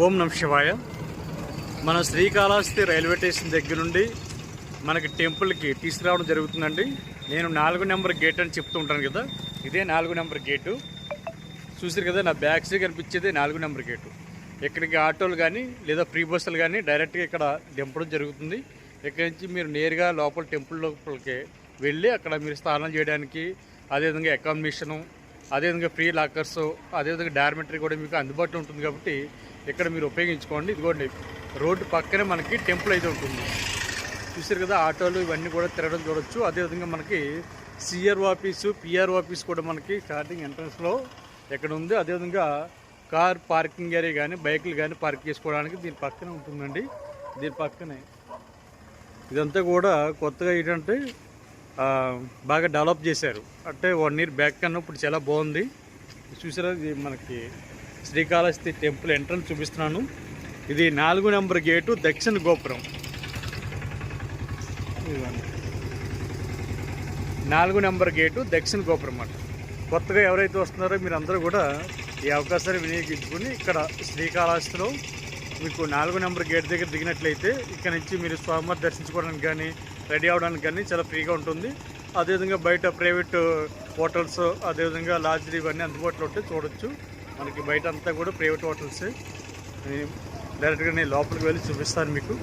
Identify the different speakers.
Speaker 1: ఓం నమ శివాయ. మన శ్రీకాళహస్తి రైల్వే స్టేషన్ దగ్గర నుండి మనకి టెంపుల్కి తీసుకురావడం జరుగుతుందండి. నేను నాలుగు నెంబర్ గేట్ అని చెప్తూ ఉంటాను కదా ఇదే నాలుగు నెంబర్ గేటు. చూసారు కదా నా బ్యాక్ సైడ్ కనిపించేది నాలుగు నెంబర్ గేటు. ఇక్కడికి ఆటోలు కానీ లేదా ఫ్రీ బస్సులు కానీ డైరెక్ట్గా ఇక్కడ దింపడం జరుగుతుంది. ఇక్కడి నుంచి మీరు నేరుగా లోపల టెంపుల్ లోపలికి వెళ్ళి అక్కడ మీరు స్నానం చేయడానికి అదేవిధంగా అకామిడేషను అదేవిధంగా ఫ్రీ లాకర్స్ అదేవిధంగా డార్మెటరీ కూడా మీకు అందుబాటులో ఉంటుంది కాబట్టి ఇక్కడ మీరు ఉపయోగించుకోండి. ఇదిగోండి రోడ్డు పక్కనే మనకి టెంపుల్ అయితే ఉంటుంది. చూసారు కదా ఆటోలు ఇవన్నీ కూడా తిరగడం చూడొచ్చు. అదేవిధంగా మనకి సిఆర్ ఆఫీసు పిఆర్ ఆఫీస్ కూడా మనకి స్టార్టింగ్ ఎంట్రన్స్లో ఎక్కడ ఉంది. అదేవిధంగా కార్ పార్కింగ్ ఏరియా కానీ బైకులు కానీ పార్క్ చేసుకోవడానికి దీని పక్కనే ఉంటుందండి. దీని పక్కనే. ఇదంతా కూడా కొత్తగా ఏంటంటే బాగా డెవలప్ చేశారు. అంటే వన్ ఇయర్ బ్యాక్ కన్నా ఇప్పుడు చాలా బాగుంది. చూసారా ఇది మనకి శ్రీకాళహస్తి టెంపుల్ ఎంట్రన్స్ చూపిస్తున్నాను. ఇది నాలుగు నెంబర్ గేటు దక్షిణ గోపురం. నాలుగు నెంబర్ గేటు దక్షిణ గోపురం అన్నమాట. కొత్తగా ఎవరైతే వస్తున్నారో మీరు అందరూ కూడా ఈ అవకాశాన్ని వినియోగించుకుని ఇక్కడ శ్రీకాళహస్తిలో మీకు నాలుగు నెంబర్ గేట్ దగ్గర దిగినట్లయితే ఇక్కడ నుంచి మీరు స్వామివారి దర్శించుకోవడానికి కానీ రెడీ అవ్వడానికి కానీ చాలా ఫ్రీగా ఉంటుంది. అదేవిధంగా బయట ప్రైవేట్ హోటల్స్ అదేవిధంగా లాడ్జ్లు ఇవన్నీ అందుబాటులో ఉంటే చూడొచ్చు. మనకి బయట అంతా కూడా ప్రైవేట్ హోటల్స్ డైరెక్ట్గా నేను లోపలికి వెళ్ళి చూపిస్తాను మీకు.